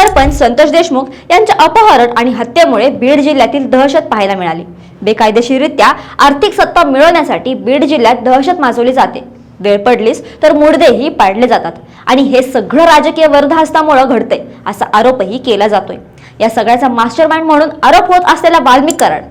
सरपंच संतोष देशमुख यांच्या अपहरण आणि हत्येमुळे बीड जिल्ह्यातील दहशत पाहायला मिळाली. बेकायदेशीररित्या आर्थिक सत्ता मिळवण्यासाठी बीड जिल्ह्यात दहशत माजवली जाते. वेळ पडलीस तर मुडदेही पाडले जातात आणि हे सगळं राजकीय वर्धहस्तामुळे घडते असा आरोपही केला जातोय. या सगळ्याचा मास्टरमाइंड म्हणून आरोप होत असलेला वाल्मिक कराड.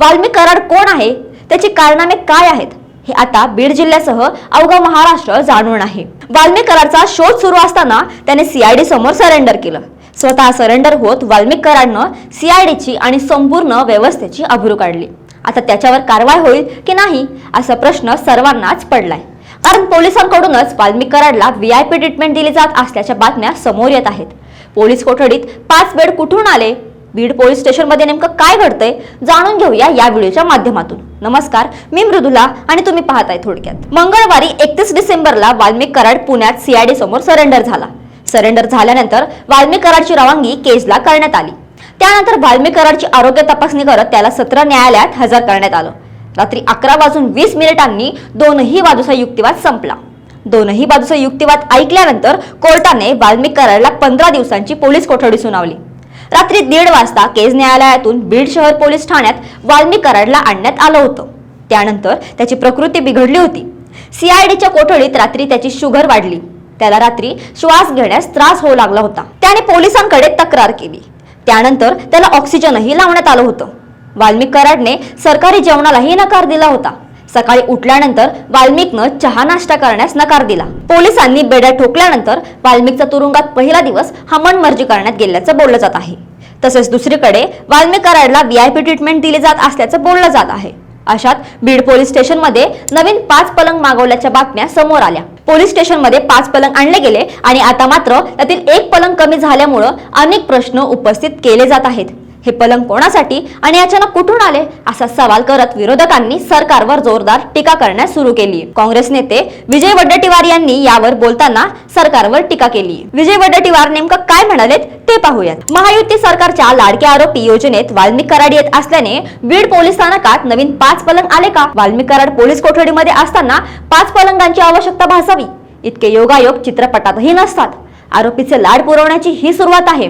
वाल्मिक कराड कोण आहे? त्याची कारणामे काय आहेत? हे आता बीड जिल्ह्यासह अवघा महाराष्ट्र जाणून आहे. वाल्मिक कराडचा शोध सुरू असताना त्याने सीआयडी समोर सरेंडर केलं. स्वतः सरेंडर होत वाल्मिक कराडनं सीआयडीची आणि संपूर्ण व्यवस्थेची अब्रू काढली. आता त्याच्यावर कारवाई होईल की नाही असा प्रश्न सर्वांनाच पडलाय. कारण पोलिसांकडूनच वाल्मिक कराडला व्हीआयपी ट्रीटमेंट दिली जात असल्याच्या बातम्या समोर येत आहेत. पोलीस कोठडीत पाच बेड कुठून आले? बीड पोलीस स्टेशनमध्ये नेमकं काय घडतंय? जाणून घेऊया या व्हिडिओच्या माध्यमातून. नमस्कार मी मृदुला आणि तुम्ही पाहताय थोडक्यात. मंगळवारी एकतीस डिसेंबरला वाल्मिक कराड पुण्यात सीआयडी समोर सरेंडर झाला. सरेंडर झाल्यानंतर वाल्मी कराडची रवानगी केजला करण्यात आली. त्यानंतर वाल्मिक कराडची आरोग्य तपासणी करत त्याला सत्र न्यायालयात हजर करण्यात आलं. रात्री अकरा वाजून वीस मिनिटांनी दोनही बाजूचा युक्तिवाद संपला. दोनही बाजूचा युक्तिवाद ऐकल्यानंतर कोर्टाने वाल्मिक कराडला पंधरा दिवसांची पोलीस कोठडी सुनावली. रात्री दीड वाजता केज न्यायालयातून बीड शहर पोलीस ठाण्यात वाल्मी कराडला आणण्यात आलं होतं. त्यानंतर त्याची प्रकृती बिघडली होती. सीआयडीच्या कोठडीत रात्री त्याची शुगर वाढली. त्याला रात्री श्वास घेण्यास त्रास होऊ लागला होता. त्याने पोलिसांकडे तक्रार केली. त्यानंतर त्याला ऑक्सिजनही लावण्यात आलं होतं. वाल्मिक कराडने सरकारी जेवणालाही नकार दिला होता. सकाळी उठल्यानंतर वाल्मिकनं चहा नाश्ता करण्यास नकार दिला. पोलिसांनी बेड्या ठोकल्यानंतर वाल्मिकचा तुरुंगात पहिला दिवस हा मनमर्जी करण्यात गेल्याचं बोललं जात आहे. तसेच दुसरीकडे वाल्मिक कराडला व्हीआयपी ट्रीटमेंट दिली जात असल्याचं बोललं जात आहे. अशात बीड पोलीस स्टेशनमध्ये नवीन पाच पलंग मागवल्याच्या बातम्या समोर आल्या. पोलीस स्टेशनमध्ये पाच पलंग आणले गेले आणि आता मात्र त्यातील एक पलंग कमी झाल्यामुळं अनेक प्रश्न उपस्थित केले जात आहेत. हे पलंग कोणासाठी आणि अचानक कुठून आले असा सवाल करत विरोधकांनी सरकारवर जोरदार टीका करण्यास सुरू केली. काँग्रेस नेते विजय वड्डटीवार यांनी यावर बोलताना सरकारवर टीका केली. विजय वड्डटीवार नेमकं काय म्हणालेत ते पाहूयात. महायुती सरकारच्या लाडक्या आरोपी योजनेत वाल्मिक कराड येत असल्याने बीड पोलीस स्थानकात नवीन पाच पलंग आले का? वाल्मिक कराड पोलीस कोठडीमध्ये असताना पाच पलंगांची आवश्यकता भासावी. इतके योगायोग चित्रपटातही नसतात. आरोपीचे लाड पुरवण्याची ही सुरुवात आहे.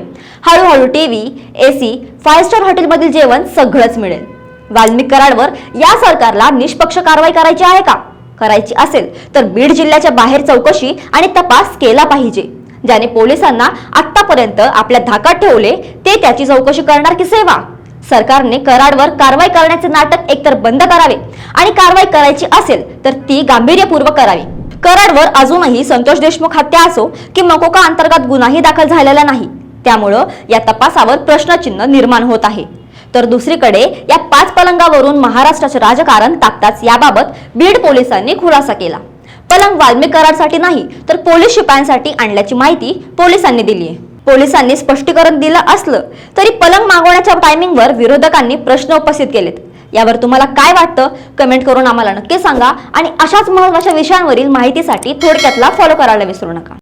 हळूहळू टीव्ही एसी फाय स्टार हॉटेलमधील जेवण सगळंच मिळेल. वाल्मिक कराडवर या सरकारला निष्पक्ष कारवाई करायची आहे का? करायची असेल तर बीड जिल्ह्याच्या बाहेर चौकशी आणि तपास केला पाहिजे. ज्याने पोलिसांना आतापर्यंत आपल्या धाकात ठेवले ते त्याची चौकशी करणार की सेवा? सरकारने कराडवर कारवाई करण्याचे नाटक एकतर बंद करावे आणि कारवाई करायची असेल तर ती गांभीर्यपूर्वक करावी. कराडवर अजूनही संतोष देशमुख हत्या असो की मकोका अंतर्गत गुन्हाही दाखल झालेला नाही. त्यामुळं या तपासावर प्रश्नचिन्ह निर्माण होत आहे. तर दुसरीकडे या पाच पलंगावरून महाराष्ट्राचे राजकारण ताकताच याबाबत बीड पोलिसांनी खुलासा केला. पलंग वाल्मिक कराडसाठी नाही तर पोलीस शिपायांसाठी आणल्याची माहिती पोलिसांनी दिली आहे. पोलिसांनी स्पष्टीकरण दिलं असलं तरी पलंग मागवण्याच्या टायमिंगवर विरोधकांनी प्रश्न उपस्थित केलेत. यावर तुम्हाला काय वाटतं? कमेंट करून आम्हाला नक्की सांगा. आणि अशाच महत्त्वाच्या विषयांवरील माहितीसाठी थोडक्यातला फॉलो करायला विसरू नका.